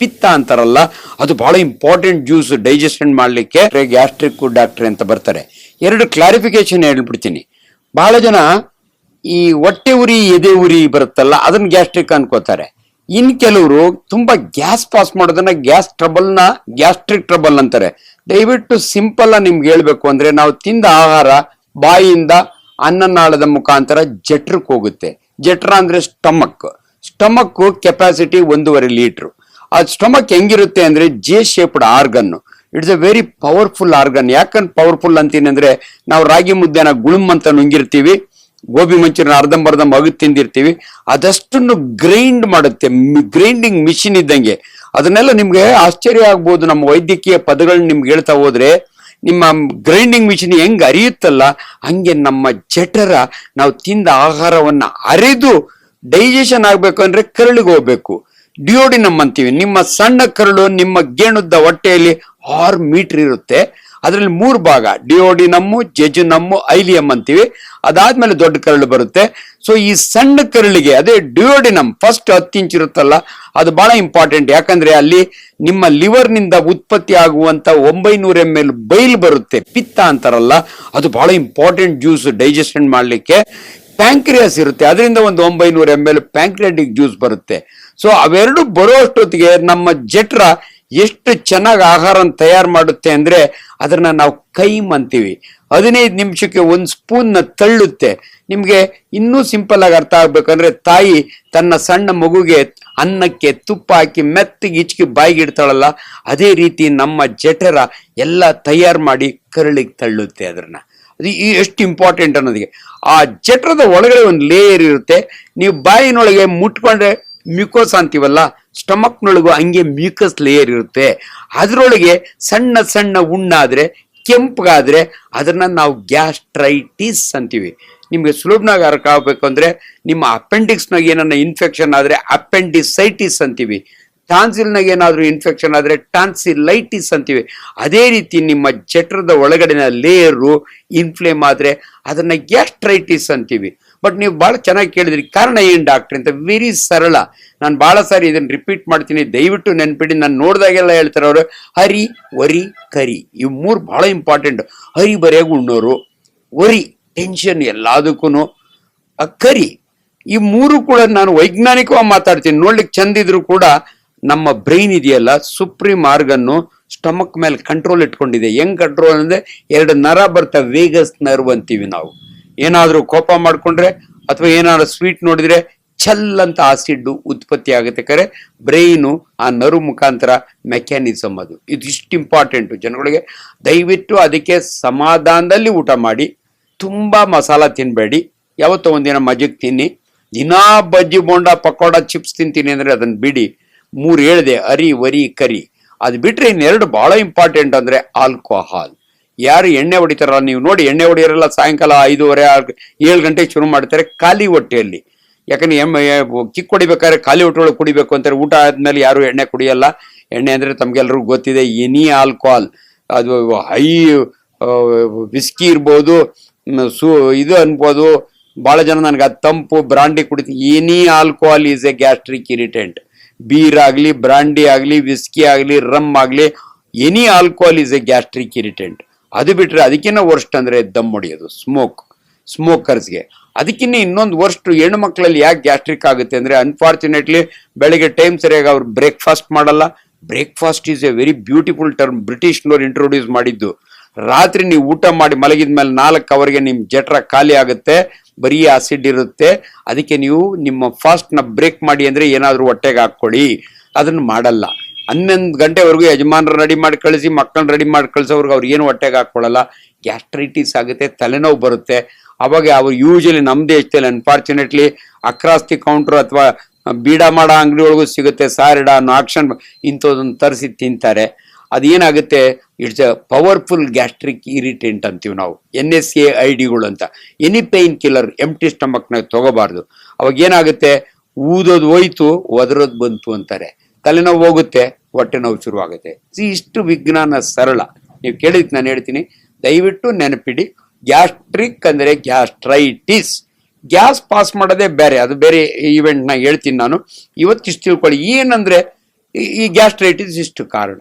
ಪಿತ್ತ ಅಂತಾರಲ್ಲ, ಅದು ಬಹಳ ಇಂಪಾರ್ಟೆಂಟ್ ಜ್ಯೂಸ್ ಡೈಜೆಷನ್ ಮಾಡಲಿಕ್ಕೆ ಗ್ಯಾಸ್ಟ್ರಿಕ್ ಡಾಕ್ಟರ್ ಅಂತ ಬರ್ತಾರೆ. ಎರಡು ಕ್ಲಾರಿಫಿಕೇಶನ್ ಹೇಳ್ಬಿಡ್ತೀನಿ. ಬಹಳ ಜನ ಈ ಹೊಟ್ಟೆ ಉರಿ, ಎದೆ ಉರಿ ಬರುತ್ತಲ್ಲ, ಅದನ್ನ ಗ್ಯಾಸ್ಟ್ರಿಕ್ ಅನ್ಕೋತಾರೆ. ಇನ್ ಕೆಲವರು ತುಂಬಾ ಗ್ಯಾಸ್ ಪಾಸ್ ಮಾಡೋದನ್ನ ಗ್ಯಾಸ್ ಟ್ರಬಲ್ನ ಗ್ಯಾಸ್ಟ್ರಿಕ್ ಟ್ರಬಲ್ ಅಂತಾರೆ. ದಯವಿಟ್ಟು ಸಿಂಪಲ್ ನಿಮ್ಗೆ ಹೇಳ್ಬೇಕು ಅಂದ್ರೆ ನಾವು ತಿಂದ ಆಹಾರ ಬಾಯಿಯಿಂದ ಅನ್ನನಾಳದ ಮುಖಾಂತರ ಜಠರಕ್ಕೆ ಹೋಗುತ್ತೆ. ಜಠರ ಅಂದ್ರೆ ಸ್ಟಮಕ್ ಸ್ಟಮಕ್ ಕೆಪಾಸಿಟಿ ಒಂದೂವರೆ ಲೀಟ್ರು ಆ ಸ್ಟಮಕ್ ಹೆಂಗಿರುತ್ತೆ ಅಂದ್ರೆ J shaped organ it's a very powerful organ ಯಾಕಂದ್ರೆ ಪವರ್ಫುಲ್ ಅಂತೀನಿ ಅಂದ್ರೆ ನಾವು ರಾಗಿ ಮುದ್ದೆನ ಗುಳುಮ್ ಅಂತ ನುಂಗಿರ್ತೀವಿ, ಗೋಬಿ ಮಂಚೂರಿನ ಅರ್ಧಂಬರ್ಧ ಮಗು ತಿಂದಿರ್ತೀವಿ, ಅದಷ್ಟನ್ನು ಗ್ರೈಂಡ್ ಮಾಡುತ್ತೆ. ಗ್ರೈಂಡಿಂಗ್ ಮಿಷಿನ್ ಇದ್ದಂಗೆ. ಅದನ್ನೆಲ್ಲ ನಿಮ್ಗೆ ಆಶ್ಚರ್ಯ ಆಗ್ಬೋದು. ನಮ್ಮ ವೈದ್ಯಕೀಯ ಪದಗಳನ್ನ ನಿಮ್ಗೆ ಹೇಳ್ತಾ ಹೋದ್ರೆ ನಿಮ್ಮ ಗ್ರೈಂಡಿಂಗ್ ಮಿಷಿನ್ ಹೆಂಗ್ ಅರಿಯುತ್ತಲ್ಲ, ಹಂಗೆ ನಮ್ಮ ಜಠರ ನಾವು ತಿಂದ ಆಹಾರವನ್ನ ಅರೆದು ಡೈಜೆಷನ್ ಆಗ್ಬೇಕು ಅಂದ್ರೆ ಕರಳಿಗೆ ಹೋಗ್ಬೇಕು. ಡಿಯೋಡಿನಮ್ ಅಂತೀವಿ ನಿಮ್ಮ ಸಣ್ಣ ಕರುಳು ನಿಮ್ಮ ಗೇಣುದ್ದ ಹೊಟ್ಟೆಯಲ್ಲಿ ಆರು ಮೀಟರ್ ಇರುತ್ತೆ. ಅದರಲ್ಲಿ ಮೂರು ಭಾಗ ಡಿಯೋಡಿನಮ್ಮು ಜೆಜುನಮ್ಮು ಐಲಿಯಂ ಅಂತೀವಿ ಅದಾದ್ಮೇಲೆ ದೊಡ್ಡ ಕರಳು ಬರುತ್ತೆ. ಸೊ ಈ ಸಣ್ಣ ಕರಳಿಗೆ, ಅದೇ ಡಿಯೋಡಿನಮ್ ಫಸ್ಟ್ ಹತ್ತು ಇಂಚ್ ಇರುತ್ತಲ್ಲ, ಅದು ಬಹಳ ಇಂಪಾರ್ಟೆಂಟ್ ಯಾಕಂದ್ರೆ ಅಲ್ಲಿ ನಿಮ್ಮ ಲಿವರ್ನಿಂದ ಉತ್ಪತ್ತಿ ಆಗುವಂತ ಒಂಬೈನೂರ ಎಂ ಎಲ್ ಬೈಲ್ ಬರುತ್ತೆ. ಪಿತ್ತ ಅಂತಾರಲ್ಲ, ಅದು ಬಹಳ ಇಂಪಾರ್ಟೆಂಟ್ ಜ್ಯೂಸ್ ಡೈಜೆಷನ್ ಮಾಡ್ಲಿಕ್ಕೆ. ಪ್ಯಾಂಕ್ರಿಯಾಸ್ ಇರುತ್ತೆ. ಅದರಿಂದ ಒಂದು ಒಂಬೈನೂರು ಎಂ ಎಲ್ ಪ್ಯಾಂಕ್ರಿಯಾಟಿಕ್ ಜ್ಯೂಸ್ ಬರುತ್ತೆ. ಸೊ ಅವೆರಡು ಬರೋ ಅಷ್ಟೊತ್ತಿಗೆ ನಮ್ಮ ಜಠರ ಎಷ್ಟು ಚೆನ್ನಾಗಿ ಆಹಾರ ತಯಾರು ಮಾಡುತ್ತೆ ಅಂದ್ರೆ ಅದನ್ನ ನಾವು ಕೈಮ್ ಅಂತೀವಿ. ಹದಿನೈದು ನಿಮಿಷಕ್ಕೆ ಒಂದು ಸ್ಪೂನ್ ತಳ್ಳುತ್ತೆ. ನಿಮಗೆ ಇನ್ನೂ ಸಿಂಪಲ್ ಆಗಿ ಅರ್ಥ ಆಗ್ಬೇಕಂದ್ರೆ ತಾಯಿ ತನ್ನ ಸಣ್ಣ ಮಗುಗೆ ಅನ್ನಕ್ಕೆ ತುಪ್ಪ ಹಾಕಿ ಮೆತ್ತಗೆ ಇಚ್ಕಿ ಬಾಯಿಗೆ ಇಡ್ತಾಳಲ್ಲ, ಅದೇ ರೀತಿ ನಮ್ಮ ಜಠರ ಎಲ್ಲ ತಯಾರು ಮಾಡಿ ಕರಳಿಗೆ ತಳ್ಳುತ್ತೆ ಅದನ್ನ ಅದು ಎಷ್ಟು ಇಂಪಾರ್ಟೆಂಟ್ ಅನ್ನೋದಿಗೆ. ಆ ಜಠರದ ಒಳಗಡೆ ಒಂದು ಲೇಯರ್ ಇರುತ್ತೆ. ನೀವು ಬಾಯಿನೊಳಗೆ ಮುಟ್ಕೊಂಡ್ರೆ ಮ್ಯೂಕೋಸ್ ಅಂತೀವಲ್ಲ ಸ್ಟಮಕ್ನೊಳಗೂ ಹಂಗೆ ಮ್ಯೂಕಸ್ ಲೇಯರ್ ಇರುತ್ತೆ. ಅದರೊಳಗೆ ಸಣ್ಣ ಸಣ್ಣ ಉಣ್ಣಾದರೆ, ಕೆಂಪಗಾದರೆ ಅದನ್ನು ನಾವು ಗ್ಯಾಸ್ಟ್ರೈಟಿಸ್ ಅಂತೀವಿ. ನಿಮಗೆ ಸುಲಭನಾಗ ಅರ್ಥ ಆಗಬೇಕು ಅಂದರೆ ನಿಮ್ಮ ಅಪೆಂಡಿಕ್ಸ್ನಾಗ ಏನನ್ನ ಇನ್ಫೆಕ್ಷನ್ ಆದರೆ ಅಪೆಂಡಿಸೈಟಿಸ್ ಅಂತೀವಿ. ಟಾನ್ಸಿಲ್ನಾಗ ಏನಾದರೂ ಇನ್ಫೆಕ್ಷನ್ ಆದರೆ ಟಾನ್ಸಿಲೈಟಿಸ್ ಅಂತೀವಿ. ಅದೇ ರೀತಿ ನಿಮ್ಮ ಜಠರದ ಒಳಗಡೆನ ಲೇಯರು ಇನ್ಫ್ಲೇಮ್ ಆದ್ರೆ ಅದನ್ನ ಗ್ಯಾಸ್ಟ್ರೈಟಿಸ್ ಅಂತೀವಿ. ಬಟ್ ನೀವು ಬಹಳ ಚೆನ್ನಾಗಿ ಕೇಳಿದ್ರಿ. ಕಾರಣ ಏನು ಡಾಕ್ಟರ್ ಅಂತ? ವೆರಿ ಸರಳ. ನಾನು ಬಹಳ ಸಾರಿ ಇದನ್ನ ರಿಪೀಟ್ ಮಾಡ್ತೀನಿ. ದಯವಿಟ್ಟು ನೆನ್ಪಿಡಿ. ನಾನು ನೋಡಿದಾಗೆಲ್ಲ ಹೇಳ್ತಾರೆ ಅವರು, ಹರಿ, ವರಿ, ಕರಿ. ಇವು ಮೂರು ಬಹಳ ಇಂಪಾರ್ಟೆಂಟ್ ಹರಿ ಬರೆಯಾಗಿ ಉಣ್ಣೋರು, ವರಿ ಟೆನ್ಷನ್ ಎಲ್ಲದಕ್ಕೂ ಕರಿ. ಈ ಮೂರು ಕೂಡ ನಾನು ವೈಜ್ಞಾನಿಕವಾಗಿ ಮಾತಾಡ್ತೀನಿ. ನೋಡ್ಲಿಕ್ಕೆ ಚಂದಿದ್ರು ಕೂಡ ನಮ್ಮ ಬ್ರೈನ್ ಇದೆಯಲ್ಲ ಸುಪ್ರೀಂ ಆರ್ಗನ್ನು ಸ್ಟಮಕ್ ಮೇಲೆ ಕಂಟ್ರೋಲ್ ಇಟ್ಕೊಂಡಿದೆ. ಹೆಂಗ್ ಕಂಟ್ರೋಲ್ ಅಂದ್ರೆ ಎರಡು ನರ ಬರ್ತಾ ವೇಗಸ್ ನರ್ವ್ ಅಂತೀವಿ ನಾವು. ಏನಾದ್ರೂ ಕೋಪ ಮಾಡ್ಕೊಂಡ್ರೆ ಅಥವಾ ಏನಾದ್ರು ಸ್ವೀಟ್ ನೋಡಿದ್ರೆ ಛಲ್ ಅಂತ ಆಸಿಡ್ ಉತ್ಪತ್ತಿ ಆಗುತ್ತೆ ಕರೆ. ಬ್ರೈನು ಆ ನರು ಮುಖಾಂತರ ಮೆಕ್ಯಾನಿಸಮ್ ಅದು. ಇದು ಇಷ್ಟು ಇಂಪಾರ್ಟೆಂಟು ಜನಗಳಿಗೆ. ದಯವಿಟ್ಟು ಅದಕ್ಕೆ ಸಮಾಧಾನದಲ್ಲಿ ಊಟ ಮಾಡಿ. ತುಂಬಾ ಮಸಾಲ ತಿನ್ನಬೇಡಿ ಯಾವತ್ತೋ ಒಂದಿನ ಮಜಕ್ ತಿನ್ನಿ. ದಿನಾ ಬಜ್ಜಿ ಬೋಂಡ ಪಕೋಡ ಚಿಪ್ಸ್ ತಿಂತೀನಿ ಅಂದ್ರೆ ಅದನ್ನ ಬಿಡಿ. ಮೂರು ಹೇಳಿದೆ, ಅರಿ, ವರಿ, ಕರಿ. ಅದು ಬಿಟ್ಟರೆ ಇನ್ನೆರಡು ಬಹಳ ಇಂಪಾರ್ಟೆಂಟ್ ಅಂದರೆ ಆಲ್ಕೋಹಾಲ್ ಯಾರು ಎಣ್ಣೆ ಹೊಡಿತಾರಲ್ಲ ನೀವು ನೋಡಿ, ಎಣ್ಣೆ ಹೊಡೆಯೋರೆಲ್ಲ ಸಾಯಂಕಾಲ ಐದೂವರೆ ಏಳು ಗಂಟೆಗೆ ಶುರು ಮಾಡ್ತಾರೆ ಖಾಲಿ ಹೊಟ್ಟೆಯಲ್ಲಿ. ಯಾಕಂದ್ರೆ ಎಮ್ಮೆ ಕಿಕ್ ಹೊಡಿಬೇಕಾದ್ರೆ ಖಾಲಿ ಹೊಟ್ಟೆ ಒಳಗೆ ಕುಡಿಬೇಕು ಅಂತಾರೆ. ಊಟ ಆದಮೇಲೆ ಯಾರು ಎಣ್ಣೆ ಕುಡಿಯಲ್ಲ. ಎಣ್ಣೆ ಅಂದರೆ ತಮಗೆಲ್ಲರಿಗೂ ಗೊತ್ತಿದೆ, ಎನಿ ಆಲ್ಕೋಹಾಲ್ ಅದು ಹೈ ವಿಸ್ಕಿ ಇರ್ಬೋದು ಸು, ಇದು ಅನ್ಬೋದು. ಭಾಳ ಜನ ನನಗೆ ಅದು ತಂಪು ಬ್ರಾಂಡಿ ಕುಡಿತೀನಿ. Any alcohol is a gastric irritant beer ಆಗಲಿ ಬ್ರಾಂಡಿ ಆಗಲಿ ವಿಸ್ಕಿ ಆಗಲಿ ರಮ್ ಆಗಲಿ any alcohol is a gastric irritant ಅದು ಬಿಟ್ಟರೆ ಅದಕ್ಕಿಂತ ವರ್ಸ್ಟ್ ಅಂದರೆ ದಮ್ ಹೊಡಿಯೋದು ಸ್ಮೋಕ್ ಸ್ಮೋಕರ್ಸ್ಗೆ ಅದಕ್ಕಿಂತ ಇನ್ನೊಂದು ವರ್ಸ್ಟ್ ಹೆಣ್ಣು ಮಕ್ಕಳಲ್ಲಿ ಯಾಕೆ ಗ್ಯಾಸ್ಟ್ರಿಕ್ ಆಗುತ್ತೆ ಅಂದರೆ ಅನ್ಫಾರ್ಚುನೇಟ್ಲಿ ಬೆಳಗ್ಗೆ ಟೈಮ್ ಸರಿಯಾಗಿ ಅವ್ರು ಬ್ರೇಕ್ಫಾಸ್ಟ್ ಮಾಡಲ್ಲ. Breakfast is a very beautiful term ಬ್ರಿಟಿಷ್ನವ್ರು introduce ಮಾಡಿದ್ದು. ರಾತ್ರಿ ನೀವು ಊಟ ಮಾಡಿ ಮಲಗಿದ ಮೇಲೆ ನಾಲ್ಕು ಅವರಿಗೆ ನಿಮ್ಮ ಜಠರ ಖಾಲಿ ಆಗುತ್ತೆ. ಬರೀ ಆಸಿಡ್ ಇರುತ್ತೆ. ಅದಕ್ಕೆ ನೀವು ನಿಮ್ಮ ಫಾಸ್ಟ್ನ ಬ್ರೇಕ್ ಮಾಡಿ ಅಂದ್ರೆ ಏನಾದರೂ ಹೊಟ್ಟೆಗೆ ಹಾಕೊಳ್ಳಿ ಅದನ್ನ ಮಾಡಲ್ಲ. ಹನ್ನೊಂದು ಗಂಟೆವರೆಗೂ ಯಜಮಾನ್ರು ರೆಡಿ ಮಾಡಿ ಕಳಿಸಿ, ಮಕ್ಕಳನ್ನ ರೆಡಿ ಮಾಡಿ ಕಳಿಸೋರ್ಗೆ ಅವ್ರು ಏನು ಹೊಟ್ಟೆಗೆ ಹಾಕೊಳ್ಳಲ್ಲ ಗ್ಯಾಸ್ಟ್ರೈಟಿಸ್ ಆಗುತ್ತೆ, ತಲೆನೋವು ಬರುತ್ತೆ. ಅವಾಗ ಅವ್ರು ಯೂಶಲಿ ನಮ್ಮ ದೇಶದಲ್ಲಿ ಅನ್ಫಾರ್ಚುನೇಟ್ಲಿ ಅಕ್ರಾಸ್ ದಿ ಕೌಂಟರ್ ಅಥವಾ ಬೀಡ ಮಾಡೋ ಅಂಗಡಿ ಒಳಗೂ ಸಿಗುತ್ತೆ. ಸಾರಿಡ ಆಕ್ಷನ್ ಇಂಥದ್ದನ್ನು ತರಿಸಿ ತಿಂತಾರೆ. ಅದೇನಾಗುತ್ತೆ? It's a powerful gastric irritant ಅಂತೀವಿ ನಾವು. ಎನ್ ಎಸ್ ಎ ಐ ಡಿಗಳು ಅಂತ. ಎನಿ ಪೈನ್ ಕಿಲ್ಲರ್ ಎಂಟಿ ಸ್ಟಮಕ್ನಾಗ ತಗೋಬಾರ್ದು. ಅವಾಗ ಏನಾಗುತ್ತೆ? ಊದೋದು ಹೋಯ್ತು, ಒದರೋದು ಬಂತು ಅಂತಾರೆ. ತಲೆನೋವು ಹೋಗುತ್ತೆ, ಹೊಟ್ಟೆ ನೋವು ಶುರುವಾಗುತ್ತೆ. ಇಷ್ಟು ವಿಜ್ಞಾನ ಸರಳ. ನೀವು ಕೇಳಿದ್ ನಾನು ಹೇಳ್ತೀನಿ. ದಯವಿಟ್ಟು ನೆನಪಿಡಿ. ಗ್ಯಾಸ್ಟ್ರಿಕ್ ಅಂದರೆ ಗ್ಯಾಸ್ಟ್ರೈಟಿಸ್ ಗ್ಯಾಸ್ ಪಾಸ್ ಮಾಡೋದೇ ಬೇರೆ. ಅದು ಬೇರೆ ಈವೆಂಟ್ನ ಹೇಳ್ತೀನಿ ನಾನು. ಇವತ್ತಿಷ್ಟು ತಿಳ್ಕೊಳ್ಳಿ. ಏನಂದರೆ ಈ ಗ್ಯಾಸ್ಟ್ರೈಟಿಸ್ ಇಷ್ಟು ಕಾರಣ.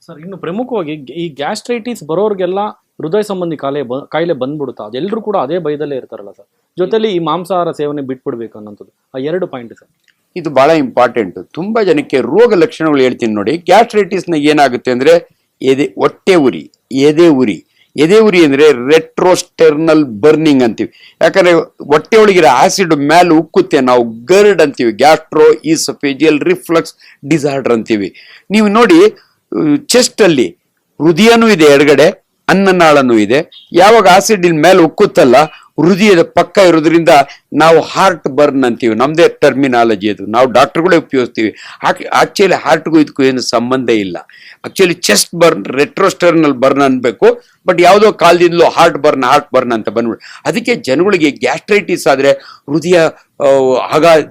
ಸರ್ ಇನ್ನು ಪ್ರಮುಖವಾಗಿ ಈ ಗ್ಯಾಸ್ಟ್ರೈಟಿಸ್ ಬರೋರಿಗೆಲ್ಲ ಹೃದಯ ಸಂಬಂಧಿ ಕಾಯಿಲೆ ಬ- ಕಾಯಿಲೆ ಬಂದ್ಬಿಡುತ್ತಾ? ಅದೆಲ್ಲರೂ ಕೂಡ ಅದೇ ಭಯದಲ್ಲೇ ಇರ್ತಾರಲ್ಲ ಸರ್. ಜೊತೆಲಿ ಈ ಮಾಂಸಾಹಾರ ಸೇವನೆ ಬಿಟ್ಬಿಡ್ಬೇಕು ಅನ್ನೋಂಥದ್ದು. ಆ ಎರಡು ಪಾಯಿಂಟ್ ಸರ್. ಇದು ಬಹಳ ಇಂಪಾರ್ಟೆಂಟ್ ತುಂಬಾ ಜನಕ್ಕೆ ರೋಗ ಲಕ್ಷಣಗಳು ಹೇಳ್ತೀನಿ ನೋಡಿ. ಗ್ಯಾಸ್ಟ್ರೈಟಿಸ್ನ ಏನಾಗುತ್ತೆ ಅಂದ್ರೆ ಎದೆ, ಹೊಟ್ಟೆ ಉರಿ, ಎದೆ ಉರಿ. ಎದೆ ಉರಿ ಅಂದ್ರೆ ರೆಟ್ರೋಸ್ಟರ್ನಲ್ ಬರ್ನಿಂಗ್ ಅಂತೀವಿ. ಯಾಕಂದ್ರೆ ಹೊಟ್ಟೆ ಒಳಗಿರೋ ಆಸಿಡ್ ಮೇಲೆ ಉಕ್ಕುತ್ತೆ. ನಾವು ಗರ್ಡ್ ಅಂತೀವಿ. ಗ್ಯಾಸ್ಟ್ರೋ ಈಸಫೇಜಿಯಲ್ ರಿಫ್ಲಕ್ಸ್ ಡಿಸಾರ್ಡರ್ ಅಂತೀವಿ. ನೀವು ನೋಡಿ ಚೆಸ್ಟ್ ಅಲ್ಲಿ ಹೃದಯನೂ ಇದೆ ಎಡಗಡೆ, ಅನ್ನನಾಳನೂ ಇದೆ. ಯಾವಾಗ ಆಸಿಡ್ ಇಲ್ಲಿ ಮೇಲೆ ಉಕ್ಕುತ್ತಲ್ಲ, ಹೃದಯದ ಪಕ್ಕ ಇರೋದ್ರಿಂದ ನಾವು ಹಾರ್ಟ್ ಬರ್ನ್ ಅಂತೀವಿ. ನಮ್ದೇ ಟರ್ಮಿನಾಲಜಿ ಅದು. ನಾವು ಡಾಕ್ಟರ್ಗಳೇ ಉಪಯೋಗಿಸ್ತೀವಿ. ಆಕ್ಚುಲಿ ಹಾರ್ಟ್ಗೂ ಇದಕ್ಕೂ ಏನು ಸಂಬಂಧ ಇಲ್ಲ. Actually chest burn retrosternal burn ಅನ್ಬೇಕು. ಬಟ್ ಯಾವುದೋ ಕಾಲದಿಂದಲೂ ಹಾರ್ಟ್ ಬರ್ನ್ ಹಾರ್ಟ್ ಬರ್ನ್ ಅಂತ ಬಂದ್ಬಿಟ್ಟು ಅದಕ್ಕೆ ಜನಗಳಿಗೆ ಗ್ಯಾಸ್ಟ್ರೈಟಿಸ್ ಆದರೆ ಹೃದಯ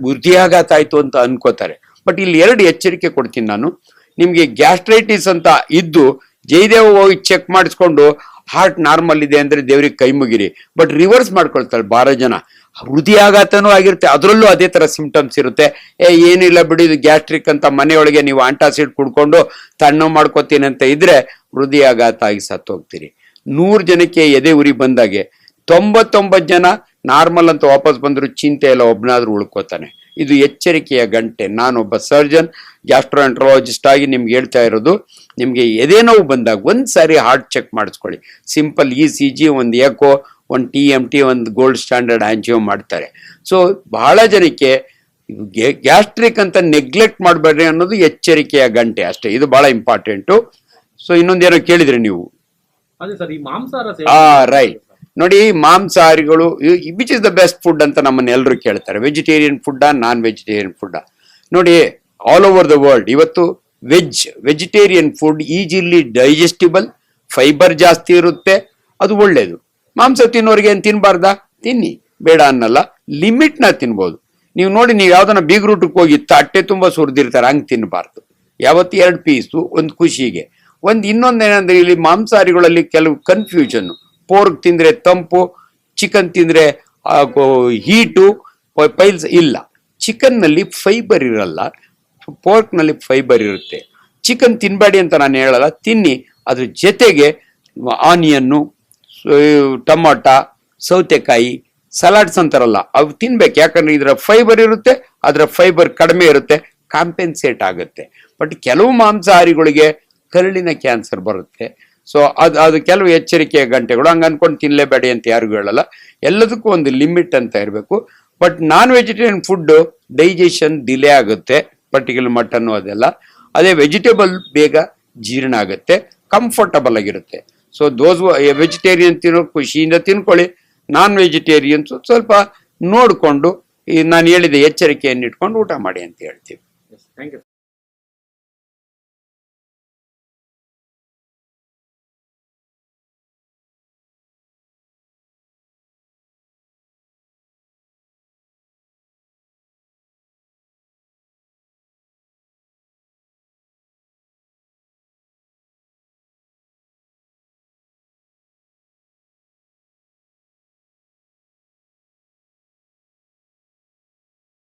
ಹೃದಯಾಘಾತ ಆಯಿತು ಅಂತ ಅನ್ಕೋತಾರೆ. ಬಟ್ ಇಲ್ಲಿ ಎರಡು ಎಚ್ಚರಿಕೆ ಕೊಡ್ತೀನಿ ನಾನು. ನಿಮ್ಗೆ ಗ್ಯಾಸ್ಟ್ರೈಟಿಸ್ ಅಂತ ಇದ್ದು ಜಯದೇವ ಹೋಗಿ ಚೆಕ್ ಮಾಡಿಸ್ಕೊಂಡು ಹಾರ್ಟ್ ನಾರ್ಮಲ್ ಇದೆ ಅಂದ್ರೆ ದೇವ್ರಿಗೆ ಕೈ ಮುಗಿರಿ. ಬಟ್ ರಿವರ್ಸ್ ಮಾಡ್ಕೊಳ್ತಾಳೆ ಬಾರ ಜನ. ಹೃದಯಾಘಾತನೂ ಆಗಿರುತ್ತೆ. ಅದರಲ್ಲೂ ಅದೇ ತರ ಸಿಂಪ್ಟಮ್ಸ್ ಇರುತ್ತೆ. ಏ, ಏನಿಲ್ಲ ಬಿಡಿ, ಇದು ಗ್ಯಾಸ್ಟ್ರಿಕ್ ಅಂತ ಮನೆಯೊಳಗೆ ನೀವು ಆಂಟಾಸಿಡ್ ಕುಡ್ಕೊಂಡು ತಣ್ಣು ಮಾಡ್ಕೋತೀನಿ ಅಂತ ಇದ್ರೆ ಹೃದಯಾಘಾತ ಆಗಿ ಸತ್ತೋಗ್ತೀರಿ. ನೂರು ಜನಕ್ಕೆ ಎದೆ ಉರಿ ಬಂದಾಗೆ. ತೊಂಬತ್ತೊಂಬತ್ತು ಜನ ನಾರ್ಮಲ್ ಅಂತ ವಾಪಸ್ ಬಂದರೂ, ಚಿಂತೆ ಇಲ್ಲ ಒಬ್ಬನಾದ್ರೂ ಉಳ್ಕೋತಾನೆ. ಇದು ಎಚ್ಚರಿಕೆಯ ಗಂಟೆ. ನಾನೊಬ್ಬ ಸರ್ಜನ್ ಗ್ಯಾಸ್ಟ್ರೋಎಂಟ್ರಾಲಜಿಸ್ಟ್ ಆಗಿ ನಿಮ್ಗೆ ಹೇಳ್ತಾ ಇರೋದು ನಿಮಗೆ ಎದೆ ನೋವು ಬಂದಾಗ ಒಂದು ಸಾರಿ ಹಾರ್ಟ್ ಚೆಕ್ ಮಾಡಿಸ್ಕೊಳ್ಳಿ. ಸಿಂಪಲ್ ಇ ಸಿ ಜಿ ಒಂದು ಎಕೋ ಒಂದು ಟಿ ಎಂ ಟಿ ಒಂದು ಗೋಲ್ಡ್ ಸ್ಟ್ಯಾಂಡರ್ಡ್ ಆಂಜಿಯೋ ಮಾಡ್ತಾರೆ. ಸೊ ಬಹಳ ಜನಕ್ಕೆ ಗ್ಯಾಸ್ಟ್ರಿಕ್ ಅಂತ ನೆಗ್ಲೆಕ್ಟ್ ಮಾಡಬೇಡ್ರಿ ಅನ್ನೋದು ಎಚ್ಚರಿಕೆಯ ಗಂಟೆ ಅಷ್ಟೇ. ಇದು ಬಹಳ ಇಂಪಾರ್ಟೆಂಟು ಸೊ ಇನ್ನೊಂದೇನೋ ಕೇಳಿದ್ರಿ ನೀವು? ರೈಟ್ ನೋಡಿ ಮಾಂಸಾಹಾರಿಗಳು which is the best food ಅಂತ ನಮ್ಮನ್ನ ಎಲ್ಲರೂ ಕೇಳ್ತಾರೆ. ವೆಜಿಟೇರಿಯನ್ ಫುಡ್ಡಾ ನಾನ್ ವೆಜಿಟೇರಿಯನ್ ಫುಡ್ಡಾ ನೋಡಿ ಆಲ್ ಓವರ್ ದ ವರ್ಲ್ಡ್ ಇವತ್ತು veg vegetarian food easily digestible fibre ಜಾಸ್ತಿ ಇರುತ್ತೆ, ಅದು ಒಳ್ಳೇದು. ಮಾಂಸ ತಿನ್ನೋರಿಗೆ ಏನು ತಿನ್ಬಾರ್ದಾ? ತಿನ್ನಿ. ಬೇಡ ಅನ್ನಲ್ಲ. ಲಿಮಿಟ್ನ ತಿನ್ಬೋದು. ನೀವು ನೋಡಿ, ನೀವು ಯಾವ್ದನ್ನ ಬೀಗ್ ರೂಟಕ್ಕೆ ಹೋಗಿ ತಟ್ಟೆ ತುಂಬಾ ಸುರಿದಿರ್ತಾರೆ, ಹಂಗೆ ತಿನ್ನಬಾರ್ದು ಯಾವತ್ತು ಎರಡು ಪೀಸು ಒಂದು ಖುಷಿಗೆ. ಒಂದು ಇನ್ನೊಂದೇನಂದ್ರೆ ಇಲ್ಲಿ ಮಾಂಸಾಹಾರಿಗಳಲ್ಲಿ ಕೆಲವು ಕನ್ಫ್ಯೂಷನ್ ಪೋರ್ಕ್ ತಿಂದ್ರೆ ತಂಪು ಚಿಕನ್ ತಿಂದ್ರೆ ಹೀಟು ಪೈಲ್ಸ್ ಇಲ್ಲ. ಚಿಕನ್ನಲ್ಲಿ ಫೈಬರ್ ಇರಲ್ಲ. ಪೋರ್ಕ್ನಲ್ಲಿ ಫೈಬರ್ ಇರುತ್ತೆ. ಚಿಕನ್ ತಿನ್ಬೇಡಿ ಅಂತ ನಾನು ಹೇಳಲ್ಲ. ತಿನ್ನಿ. ಅದ್ರ ಜೊತೆಗೆ ಆನಿಯನ್ನು ಟೊಮಾಟ, ಸೌತೆಕಾಯಿ ಸಲಾಡ್ಸ್ ಅಂತಾರಲ್ಲ, ಅವು ತಿನ್ಬೇಕು. ಯಾಕಂದ್ರೆ ಇದರ ಫೈಬರ್ ಇರುತ್ತೆ, ಅದರ ಫೈಬರ್ ಕಡಿಮೆ ಇರುತ್ತೆ ಕಾಂಪೆನ್ಸೇಟ್ ಆಗುತ್ತೆ. ಬಟ್ ಕೆಲವು ಮಾಂಸಾಹಾರಿಗಳಿಗೆ ಕರುಳಿನ ಕ್ಯಾನ್ಸರ್ ಬರುತ್ತೆ. ಸೊ ಅದು ಅದು ಕೆಲವು ಎಚ್ಚರಿಕೆಯ ಗಂಟೆಗಳು, ಹಂಗೆ ಅನ್ಕೊಂಡು ತಿನ್ನಲೇಬೇಡಿ ಅಂತ ಯಾರಿಗೂ ಹೇಳಲ್ಲ. ಎಲ್ಲದಕ್ಕೂ ಒಂದು ಲಿಮಿಟ್ ಅಂತ ಇರಬೇಕು. But non vegetarian food digestion delay ಆಗುತ್ತೆ, ಪರ್ಟಿಕ್ಯುಲರ್ ಮಟನ್ನು ಅದೆಲ್ಲ. ಅದೇ ವೆಜಿಟೇಬಲ್ ಬೇಗ ಜೀರ್ಣ ಆಗುತ್ತೆ, ಕಂಫರ್ಟಬಲ್ ಆಗಿರುತ್ತೆ. ಸೊ ದೋಸ್ ವೆಜಿಟೇರಿಯನ್ ತಿನ್ನೋ, ಖುಷಿಯಿಂದ ತಿನ್ಕೊಳ್ಳಿ. ನಾನ್ ವೆಜಿಟೇರಿಯನ್ಸು ಸ್ವಲ್ಪ ನೋಡಿಕೊಂಡು ನಾನು ಹೇಳಿದ ಎಚ್ಚರಿಕೆಯನ್ನು ಇಟ್ಕೊಂಡು ಊಟ ಮಾಡಿ ಅಂತ ಹೇಳ್ತೀವಿ.